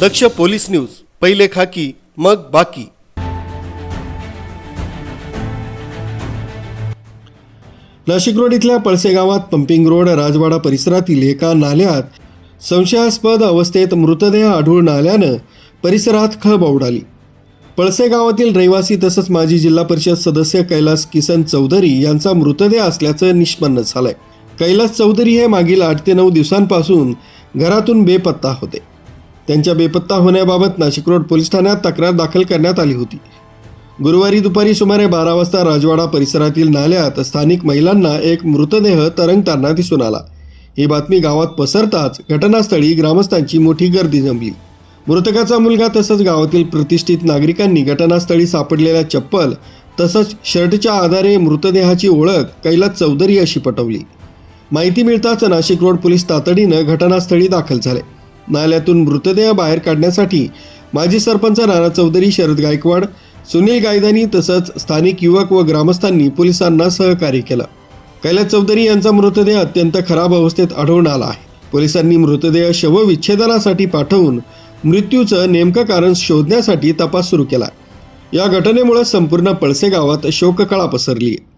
दक्ष police news पहिले खाकी मग बाकी. नाशिक रोड इथल्या पळसे गावात पंपिंग रोड राजवाडा परिसरातील एका नाल्यात संशयास्पद अवस्थेत मृतदेह आढळून आल्यानं परिसरात खळबळ उडाली. पळसे गावातील रहिवासी तसंच माजी जिल्हा परिषद सदस्य कैलास किसन चौधरी यांचा मृतदेह असल्याचं निष्पन्न झालंय. कैलास चौधरी हे मागील आठ ते नऊ दिवसांपासून घरातून बेपत्ता होते. त्यांच्या बेपत्ता होण्याबाबत नाशिक रोड पोलीस ठाण्यात तक्रार दाखल करण्यात आली होती. गुरुवारी दुपारी सुमारे बारा वाजता राजवाडा परिसरातील नाल्यात स्थानिक महिलांना एक मृतदेह तरंगताना दिसून आला. ही बातमी गावात पसरताच घटनास्थळी ग्रामस्थांची मोठी गर्दी जमली. मृतकाचा मुलगा तसंच गावातील प्रतिष्ठित नागरिकांनी घटनास्थळी सापडलेल्या चप्पल तसंच शर्टच्या आधारे मृतदेहाची ओळख कैलास चौधरी अशी पटवली. माहिती मिळताच नाशिक रोड पोलीस तातडीनं घटनास्थळी दाखल झाले. नाल्यातून मृतदेह बाहेर काढण्यासाठी माजी सरपंच नाना चौधरी शरद गायकवाड सुनील गायदानी तसंच स्थानिक युवक व ग्रामस्थांनी पोलिसांना सहकार्य केलं. कैलास चौधरी यांचा मृतदेह अत्यंत खराब अवस्थेत आढळून आला आहे. पोलिसांनी मृतदेह शवविच्छेदनासाठी पाठवून मृत्यूचं नेमकं कारण शोधण्यासाठी तपास सुरू केला. या घटनेमुळे संपूर्ण पळसे गावात शोककळा पसरली आहे.